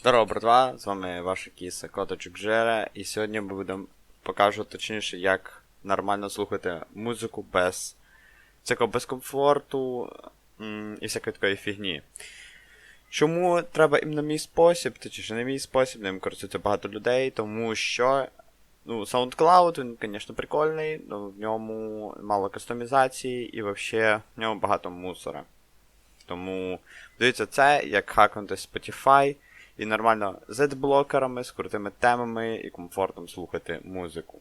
Здорово, братва, з вами ваша кіса Коточок Жера, і сьогодні ми будемо покажу точніше, як нормально слухати музику без всякого безкомфорту і всякої такої фігні. Чому треба іменно мій спосіб, точніше не мій спосіб, ним користується багато людей, тому що ну, SoundCloud, він, звісно, прикольний, але в ньому мало кастомізації і взагалі в ньому багато мусора. Тому дивіться це, як хакнути Spotify і нормально з адблокерами, з крутими темами і комфортом слухати музику.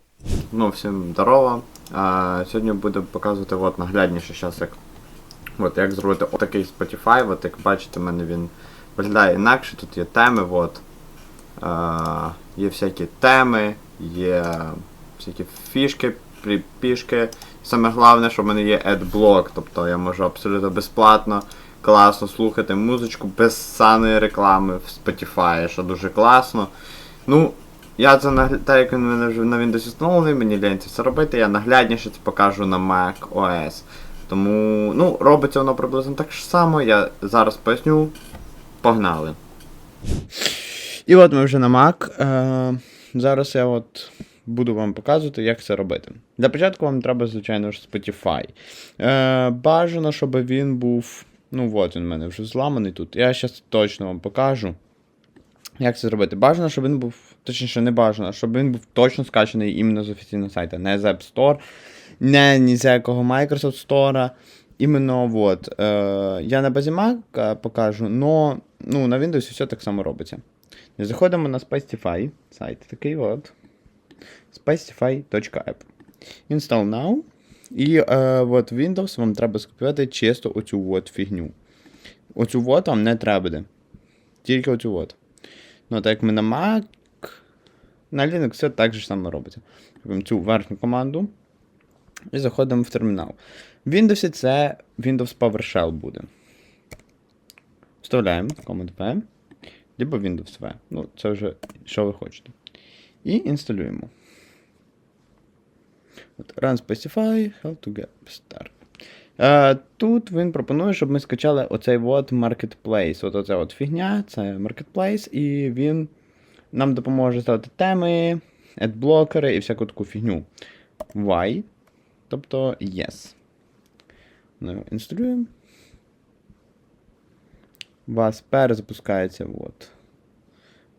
Ну, всім здорово. А, сьогодні буду показувати от, наглядніше зараз, як, от, як зробити отакий Spotify. От, як бачите, в мене він виглядає інакше. Тут є теми, от, а, є всякі теми, є всякі фішки, припішки. Саме головне, що в мене є AdBlock, тобто я можу абсолютно безплатно класно слухати музичку без саної реклами в Spotify, що дуже класно. Ну, я це нагля... так як він мене вже на Windows встановлений, мені лень це робити, я наглядніше це покажу на Mac OS. Тому, ну, робиться воно приблизно так ж само, я зараз поясню. Погнали. І от ми вже на Mac. Е, зараз я от буду вам показувати, як це робити. Для початку вам треба, звичайно ж, Spotify. Е, бажано, щоб він був. Ну, от він в мене вже зламаний тут. Я зараз точно вам покажу. Як це зробити? Бажано, щоб він був, точніше, не бажано, щоб він був точно скачаний іменно з офіційного сайту, не з App Store, не ні з якого Microsoft Store. Іменно от. Е, я на базі Mac е, покажу, но ну, на Windows все так само робиться. Заходимо на Spacify, сайт такий от. Spacify.app. Install now. І е, от Windows вам треба скопіювати чисто оцю от фігню. Оцю от вам не треба буде. Тільки оцю от. Ну, так як ми на Mac, на Linux все так же само робиться. Робимо цю верхню команду. І заходимо в термінал. В Windows це Windows PowerShell буде. Вставляємо Command V, либо Windows V. Ну, це вже що ви хочете. І інсталюємо. Run Specify, how to get start. Тут він пропонує, щоб ми скачали оцей от Marketplace. От оця от фігня, це Marketplace, і він нам допоможе ставити теми, адблокери і всяку таку фігню. Why? Тобто yes. Ну, інсталюємо. Вас перезапускається от.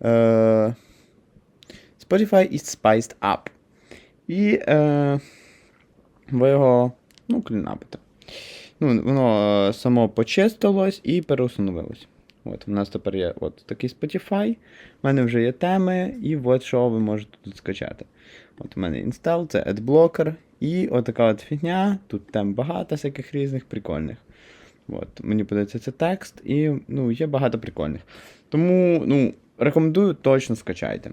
Е, Spotify is spiced up. І е, ви його, ну, клінапите. Ну, воно е, само почистилось і переустановилось. От, у нас тепер є от такий Spotify. У мене вже є теми, і от що ви можете тут скачати. От у мене інстал, це AdBlocker. І отака от фігня. Тут тем багато всяких різних прикольних. От, мені подобається це текст, і ну, є багато прикольних. Тому ну, рекомендую точно скачайте.